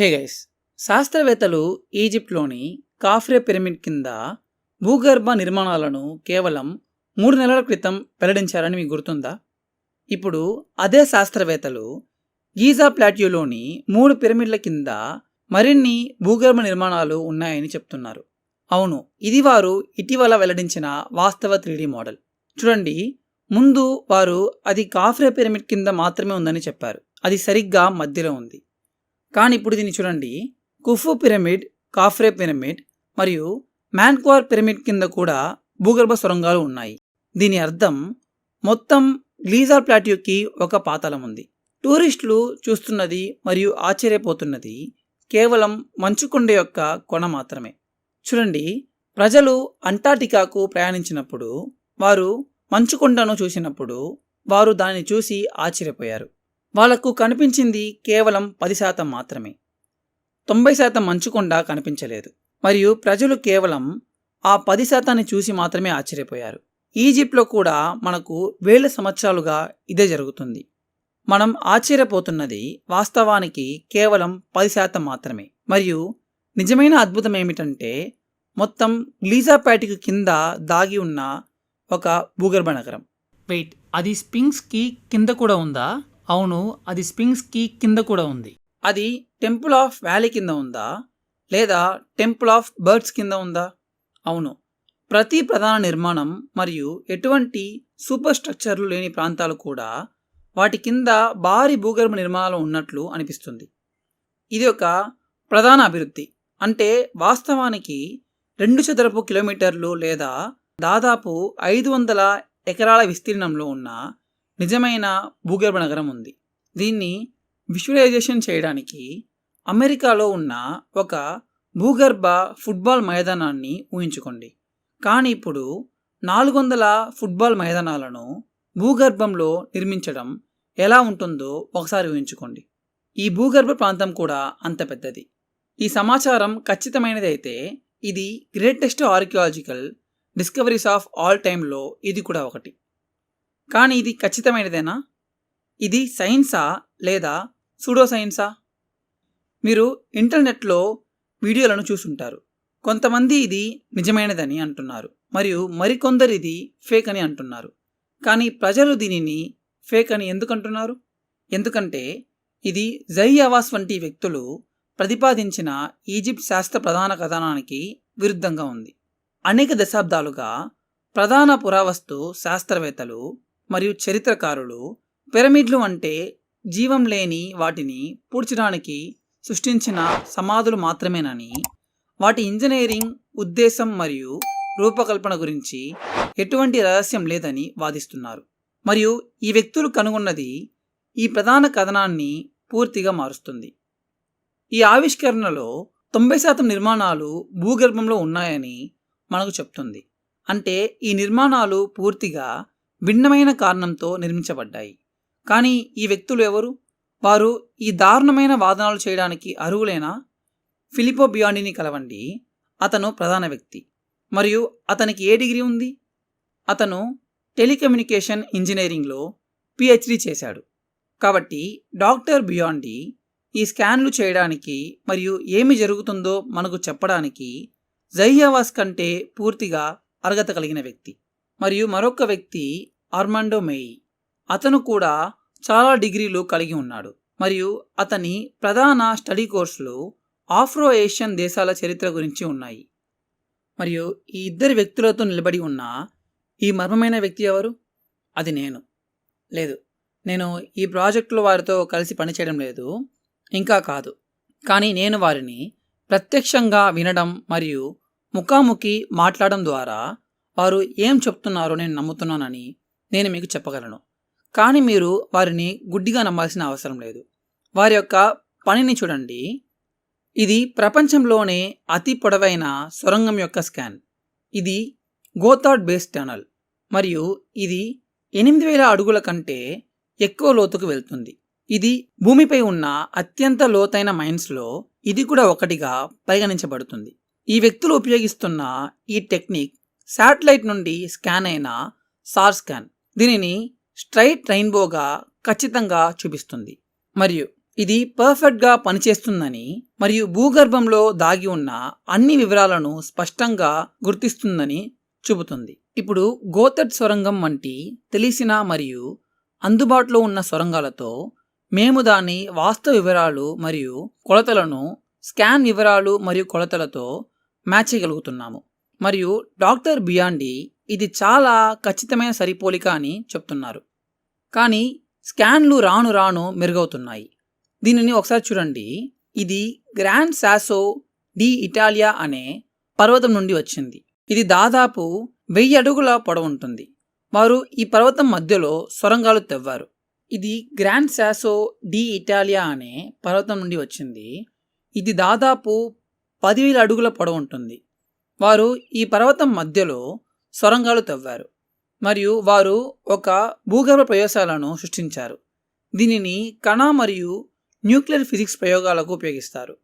Hey guys శాస్త్రవేత్తలు ఈజిప్ట్లోని కాఫ్రే pyramid కింద భూగర్భ నిర్మాణాలను కేవలం మూడు నెలల క్రితం వెల్లడించారని మీకు గుర్తుందా? ఇప్పుడు అదే శాస్త్రవేత్తలు గీజా ప్లాట్యూలోని మూడు పిరమిడ్ల కింద మరిన్ని భూగర్భ నిర్మాణాలు ఉన్నాయని చెప్తున్నారు. అవును ఇది వారు ఇటీవల వెల్లడించిన వాస్తవ త్రీడీ మోడల్. చూడండి ముందు వారు అది కాఫ్రే పిరమిడ్ కింద మాత్రమే ఉందని చెప్పారు. అది సరిగ్గా మధ్యలో ఉంది. కానీ ఇప్పుడు దీన్ని చూడండి. కుఫు పిరమిడ్ కాఫ్రే పిరమిడ్ మరియు మ్యాన్క్వార్ పిరమిడ్ కింద కూడా భూగర్భ సొరంగాలు ఉన్నాయి. దీని అర్థం మొత్తం గ్లీజార్ ప్లాట్యూకి ఒక పాతలం ఉంది. టూరిస్టులు చూస్తున్నది మరియు ఆశ్చర్యపోతున్నది కేవలం మంచుకొండ యొక్క కొన మాత్రమే. చూడండి ప్రజలు అంటార్టికాకు ప్రయాణించినప్పుడు వారు మంచుకొండను చూసినప్పుడు వారు దానిని చూసి ఆశ్చర్యపోయారు. వాళ్ళకు కనిపించింది కేవలం పది శాతం మాత్రమే. తొంభై శాతం మంచుకొండ కనిపించలేదు. మరియు ప్రజలు కేవలం ఆ పది శాతాన్ని చూసి మాత్రమే ఆశ్చర్యపోయారు. ఈజిప్ట్లో కూడా మనకు వేల సంవత్సరాలుగా ఇదే జరుగుతుంది. మనం ఆశ్చర్యపోతున్నది వాస్తవానికి కేవలం పది శాతం మాత్రమే. మరియు నిజమైన అద్భుతం ఏమిటంటే మొత్తం గ్లీజాపాటిక్ కింద దాగి ఉన్న ఒక భూగర్భ నగరం. వెయిట్ అది స్పింగ్స్కి కింద కూడా ఉందా? అవును అది స్పింగ్స్కి కింద కూడా ఉంది. అది టెంపుల్ ఆఫ్ వ్యాలీ కింద ఉందా? లేదా టెంపుల్ ఆఫ్ బర్డ్స్ కింద ఉందా? అవును. ప్రతి ప్రధాన నిర్మాణం మరియు ఎటువంటి సూపర్ స్ట్రక్చర్లు లేని ప్రాంతాలు కూడా వాటి కింద భారీ భూగర్భ నిర్మాణాలు ఉన్నట్లు అనిపిస్తుంది. ఇది ఒక ప్రధాన అభివృద్ధి. అంటే వాస్తవానికి రెండు చదరపు కిలోమీటర్లు లేదా దాదాపు ఐదు వందల ఎకరాల విస్తీర్ణంలో ఉన్న నిజమైన భూగర్భ నగరం ఉంది. దీన్ని విజువలైజేషన్ చేయడానికి అమెరికాలో ఉన్న ఒక భూగర్భ ఫుట్బాల్ మైదానాన్ని ఊహించుకోండి. కానీ ఇప్పుడు నాలుగు వందల ఫుట్బాల్ మైదానాలను భూగర్భంలో నిర్మించడం ఎలా ఉంటుందో ఒకసారి ఊహించుకోండి. ఈ భూగర్భ ప్రాంతం కూడా అంత పెద్దది. ఈ సమాచారం ఖచ్చితమైనదైతే ఇది greatest archaeological discoveries of all టైంలో ఇది కూడా ఒకటి. కానీ ఇది ఖచ్చితమైనదేనా? ఇది సైన్సా లేదా సూడో సైన్సా మీరు ఇంటర్నెట్లో వీడియోలను చూసుంటారు. కొంతమంది ఇది నిజమైనదని అంటున్నారు. మరియు మరికొందరు ఇది ఫేక్ అని అంటున్నారు. కానీ ప్రజలు దీనిని ఫేక్ అని ఎందుకంటున్నారు? ఎందుకంటే ఇది జై అవాస్ వంటి వ్యక్తులు ప్రతిపాదించిన ఈజిప్ట్ శాస్త్ర ప్రధాన కథనానికి విరుద్ధంగా ఉంది. అనేక దశాబ్దాలుగా ప్రధాన పురావస్తు శాస్త్రవేత్తలు మరియు చరిత్రకారులు పిరమిడ్లు అంటే జీవం లేని వాటిని పూడ్చడానికి సృష్టించిన సమాధులు మాత్రమేనని వాటి ఇంజనీరింగ్ ఉద్దేశం మరియు రూపకల్పన గురించి ఎటువంటి రహస్యం లేదని వాదిస్తున్నారు. మరియు ఈ వ్యక్తులు కనుగొన్నది ఈ ప్రధాన కథనాన్ని పూర్తిగా మారుస్తుంది. ఈ ఆవిష్కరణలో తొంభై శాతం నిర్మాణాలు భూగర్భంలో ఉన్నాయని మనకు చెప్తుంది. అంటే ఈ నిర్మాణాలు పూర్తిగా భిన్నమైన కారణంతో నిర్మించబడ్డాయి. కానీ ఈ వ్యక్తులు ఎవరు? వారు ఈ దారుణమైన వాదనలు చేయడానికి అర్హులైన? ఫిలిపో బియాండిని కలవండి. అతను ప్రధాన వ్యక్తి. మరియు అతనికి ఏ డిగ్రీ ఉంది? అతను టెలికమ్యూనికేషన్ ఇంజనీరింగ్లో పిహెచ్డి చేశాడు. కాబట్టి డాక్టర్ బియాండి ఈ స్కాన్లు చేయడానికి మరియు ఏమి జరుగుతుందో మనకు చెప్పడానికి జైహవాస్ కంటే పూర్తిగా అర్హత కలిగిన వ్యక్తి. మరియు మరొక వ్యక్తి ఆర్మాండో మేయి. అతను కూడా చాలా డిగ్రీలు కలిగి ఉన్నాడు. మరియు అతని ప్రధాన స్టడీ కోర్సులు ఆఫ్రో ఏషియన్ దేశాల చరిత్ర గురించి ఉన్నాయి. మరియు ఈ ఇద్దరు వ్యక్తులతో నిలబడి ఉన్న ఈ మర్మమైన వ్యక్తి ఎవరు? అది నేను. లేదు నేను ఈ ప్రాజెక్టులో వారితో కలిసి పనిచేయడం లేదు. ఇంకా కాదు. కానీ నేను వారిని ప్రత్యక్షంగా వినడం మరియు ముఖాముఖి మాట్లాడడం ద్వారా వారు ఏం చెప్తున్నారో నేను నమ్ముతున్నానని నేను మీకు చెప్పగలను. కానీ మీరు వారిని గుడ్డిగా నమ్మాల్సిన అవసరం లేదు. వారి యొక్క పనిని చూడండి. ఇది ప్రపంచంలోనే అతి పొడవైన సొరంగం యొక్క స్కాన్. ఇది గోతాడ్ బేస్ టనల్. మరియు ఇది ఎనిమిది వేల అడుగుల కంటే ఎక్కువ లోతుకు వెళ్తుంది. ఇది భూమిపై ఉన్న అత్యంత లోతైన మైన్స్లో ఇది కూడా ఒకటిగా పరిగణించబడుతుంది. ఈ వ్యక్తులు ఉపయోగిస్తున్న ఈ టెక్నిక్ శాటిలైట్ నుండి స్కాన్ అయిన సార్ స్కాన్. దీనిని స్ట్రైట్ రెయిన్బోగా ఖచ్చితంగా చూపిస్తుంది. మరియు ఇది పర్ఫెక్ట్గా పనిచేస్తుందని మరియు భూగర్భంలో దాగి ఉన్న అన్ని వివరాలను స్పష్టంగా గుర్తిస్తుందని చూపుతుంది. ఇప్పుడు గోతట్ సొరంగం వంటి తెలిసిన మరియు అందుబాటులో ఉన్న సొరంగాలతో మేము దాని వాస్తవ వివరాలు మరియు కొలతలను స్కాన్ వివరాలు మరియు కొలతలతో మ్యాచ్ చేయగలుగుతున్నాము. మరియు డాక్టర్ బియాండి ఇది చాలా ఖచ్చితమైన సరిపోలిక అని చెప్తున్నారు. కానీ స్కాన్లు రాను రాను మెరుగవుతున్నాయి. దీనిని ఒకసారి చూడండి. ఇది గ్రాండ్ సాసో డి ఇటాలియా అనే పర్వతం నుండి వచ్చింది. ఇది దాదాపు వెయ్యి అడుగుల పొడవుంటుంది వారు ఈ పర్వతం మధ్యలో సొరంగాలు తెవ్వారు. ఇది గ్రాండ్ సాసో డి ఇటాలియా అనే పర్వతం నుండి వచ్చింది. ఇది దాదాపు పదివేల అడుగుల పొడవు ఉంటుంది. వారు ఈ పర్వతం మధ్యలో సొరంగాలు తవ్వారు. మరియు వారు ఒక భూగర్భ ప్రయోగశాలను సృష్టించారు. దీనిని కణ మరియు న్యూక్లియర్ ఫిజిక్స్ ప్రయోగాలకు ఉపయోగిస్తారు.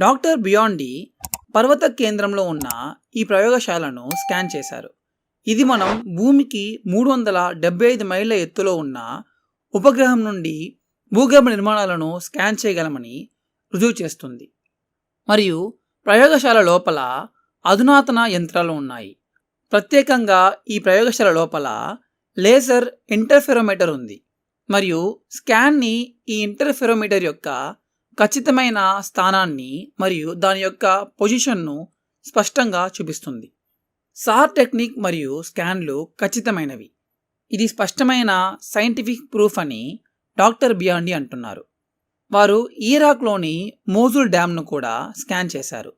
డాక్టర్ బియాండి పర్వత కేంద్రంలో ఉన్న ఈ ప్రయోగశాలను స్కాన్ చేశారు. ఇది మనం భూమికి మూడు వందల డెబ్బై ఐదు మైళ్ళ ఎత్తులో ఉన్న ఉపగ్రహం నుండి భూగర్భ నిర్మాణాలను స్కాన్ చేయగలమని రుజువు చేస్తుంది. మరియు ప్రయోగశాల లోపల అధునాతన యంత్రాలు ఉన్నాయి. ప్రత్యేకంగా ఈ ప్రయోగశాల లోపల లేజర్ ఇంటర్ఫెరోమీటర్ ఉంది. మరియు స్కాన్ని ఈ ఇంటర్ఫెరోమీటర్ యొక్క ఖచ్చితమైన స్థానాన్ని మరియు దాని యొక్క పొజిషన్ను స్పష్టంగా చూపిస్తుంది. సార్ టెక్నిక్ మరియు స్కాన్లు ఖచ్చితమైనవి. ఇది స్పష్టమైన సైంటిఫిక్ ప్రూఫ్ అని డాక్టర్ బియాండి అంటున్నారు. వారు ఈరాక్లోని మోజుల్ డ్యామ్ను కూడా స్కాన్ చేశారు.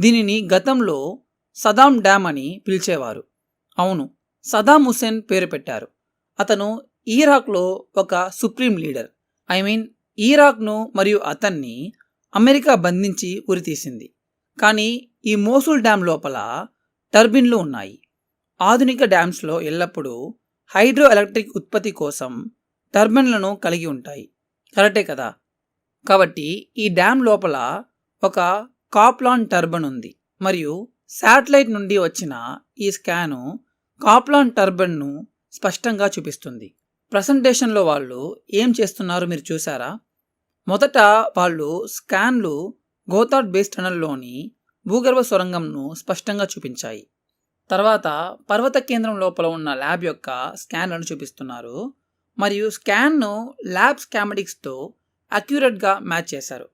దీనిని గతంలో సదాం డ్యామ్ అని పిలిచేవారు. అవును సదాం హుసేన్ పేరు పెట్టారు. అతను ఈరాక్లో ఒక సుప్రీం లీడర్. ఐ మీన్ ఈరాక్ను మరియు అతన్ని అమెరికా బంధించి ఉరితీసింది కానీ ఈ మోసుల్ డ్యామ్ లోపల టర్బిన్లు ఉన్నాయి. ఆధునిక డ్యామ్స్లో ఎల్లప్పుడూ హైడ్రో ఎలక్ట్రిక్ ఉత్పత్తి కోసం టర్బిన్లను కలిగి ఉంటాయి. కరెక్టే కదా? కాబట్టి ఈ డ్యామ్ లోపల ఒక కాప్లాన్ టర్బన్ ఉంది. మరియు శాటిలైట్ నుండి వచ్చిన ఈ స్కాను కాప్లాన్ టర్బన్ను స్పష్టంగా చూపిస్తుంది. ప్రజెంటేషన్లో వాళ్ళు ఏం చేస్తున్నారు మీరు చూసారా మొదట వాళ్ళు స్కాన్లు గోతాడ్ బేస్ టనల్లోని భూగర్భ సొరంగంను స్పష్టంగా చూపించాయి. తర్వాత పర్వత కేంద్రం లోపల ఉన్న ల్యాబ్ యొక్క స్కాన్లను చూపిస్తున్నారు. మరియు స్కాన్ను ల్యాబ్ స్కామెటిక్స్తో అక్యురేట్గా మ్యాచ్ చేశారు.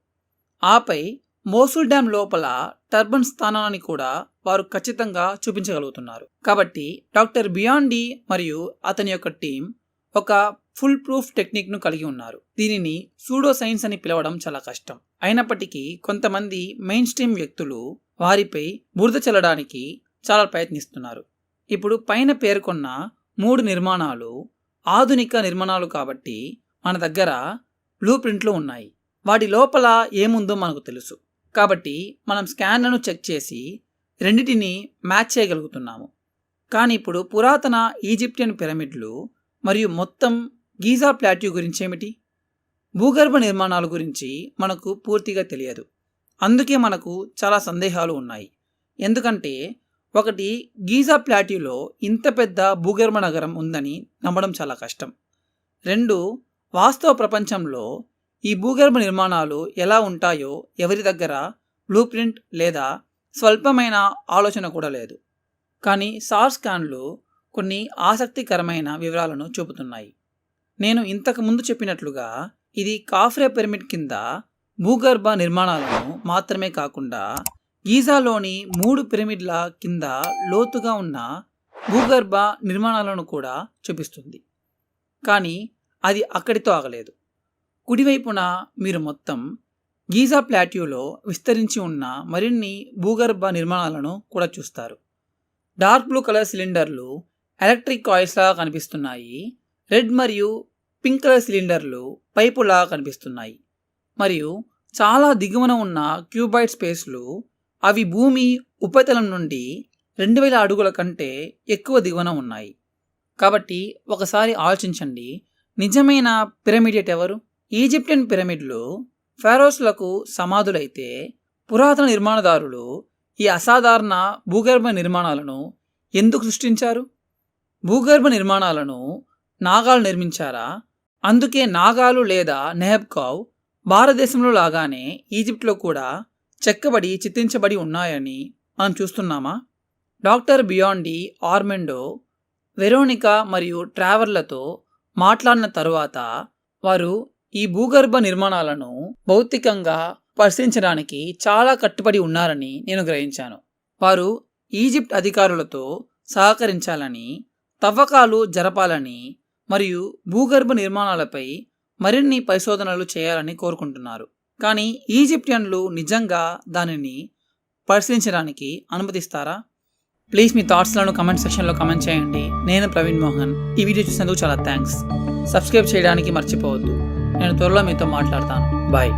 ఆపై మోసుల్ డ్యామ్ లోపల టర్బన్ స్థానాన్ని కూడా వారు ఖచ్చితంగా చూపించగలుగుతున్నారు. కాబట్టి డాక్టర్ బియాండి మరియు అతని యొక్క టీం ఒక ఫుల్ ప్రూఫ్ టెక్నిక్ను కలిగి ఉన్నారు. దీనిని సూడో సైన్స్ అని పిలవడం చాలా కష్టం. అయినప్పటికీ కొంతమంది మెయిన్ స్ట్రీమ్ వ్యక్తులు వారిపై బురద చల్లడానికి చాలా ప్రయత్నిస్తున్నారు. ఇప్పుడు పైన పేర్కొన్న మూడు నిర్మాణాలు ఆధునిక నిర్మాణాలు కాబట్టి మన దగ్గర బ్లూ ప్రింట్లు ఉన్నాయి. వాటి లోపల ఏముందో మనకు తెలుసు. కాబట్టి మనం స్కాన్లను చెక్ చేసి రెండిటిని మ్యాచ్ చేయగలుగుతున్నాము. కానీ ఇప్పుడు పురాతన ఈజిప్షియన్ పిరమిడ్లు మరియు మొత్తం గీజా ప్లాట్యూ గురించి ఏమిటి భూగర్భ నిర్మాణాల గురించి మనకు పూర్తిగా తెలియదు. అందుకే మనకు చాలా సందేహాలు ఉన్నాయి. ఎందుకంటే ఒకటి గీజా ప్లాట్యూలో ఇంత పెద్ద భూగర్భ నగరం ఉందని నమ్మడం చాలా కష్టం. రెండు వాస్తవ ప్రపంచంలో ఈ భూగర్భ నిర్మాణాలు ఎలా ఉంటాయో ఎవరి దగ్గర బ్లూ ప్రింట్ లేదా స్వల్పమైన ఆలోచన కూడా లేదు. కానీ సార్ స్కాన్లు కొన్ని ఆసక్తికరమైన వివరాలను చూపుతున్నాయి. నేను ఇంతకు ముందు చెప్పినట్లుగా ఇది కాఫ్రే పిరమిడ్ కింద భూగర్భ నిర్మాణాలను మాత్రమే కాకుండా గీజాలోని మూడు పిరమిడ్ల కింద లోతుగా ఉన్న భూగర్భ నిర్మాణాలను కూడా చూపిస్తుంది. కానీ అది అక్కడితో ఆగలేదు. కుడివైపున మీరు మొత్తం గీజా ప్లాట్యూలో విస్తరించి ఉన్న మరిన్ని భూగర్భ నిర్మాణాలను కూడా చూస్తారు. డార్క్ బ్లూ కలర్ సిలిండర్లు ఎలక్ట్రిక్ కాయిల్స్లా కనిపిస్తున్నాయి. రెడ్ మరియు పింక్ కలర్ సిలిండర్లు పైపులా కనిపిస్తున్నాయి. మరియు చాలా దిగువన ఉన్న క్యూబైట్ స్పేస్లు అవి భూమి ఉపరితలం నుండి రెండు వేల అడుగుల కంటే ఎక్కువ దిగువన ఉన్నాయి. కాబట్టి ఒకసారి ఆలోచించండి. నిజమైన పిరమిడేట్ ఎవరు ఈజిప్టియన్ పిరమిడ్లు ఫారోస్లకు సమాధులైతే పురాతన నిర్మాణదారులు ఈ అసాధారణ భూగర్భ నిర్మాణాలను ఎందుకు సృష్టించారు? భూగర్భ నిర్మాణాలను నాగాలు నిర్మించారా? అందుకే నాగాలు లేదా నెహబ్కావ్ భారతదేశంలో లాగానే ఈజిప్ట్లో కూడా చెక్కబడి చిత్రించబడి ఉన్నాయని మనం చూస్తున్నామా? డాక్టర్ బియాండి ఆర్మెండో వెరోనికా మరియు ట్రావర్లతో మాట్లాడిన తరువాత వారు ఈ భూగర్భ నిర్మాణాలను భౌతికంగా పరిశీలించడానికి చాలా కట్టుబడి ఉన్నారని నేను గ్రహించాను. వారు ఈజిప్ట్ అధికారులతో సహకరించాలని తవ్వకాలు జరపాలని మరియు భూగర్భ నిర్మాణాలపై మరిన్ని పరిశోధనలు చేయాలని కోరుకుంటున్నారు. కానీ ఈజిప్టియన్లు నిజంగా దానిని పరిశీలించడానికి అనుమతిస్తారా? ప్లీజ్ మీ థాట్స్లను కమెంట్ సెక్షన్లో కమెంట్ చేయండి. నేను ప్రవీణ్ మోహన్. ఈ వీడియో చూసినందుకు చాలా థ్యాంక్స్. సబ్స్క్రైబ్ చేయడానికి మర్చిపోవద్దు. నేను త్వరలో మీతో మాట్లాడతాను. బాయ్.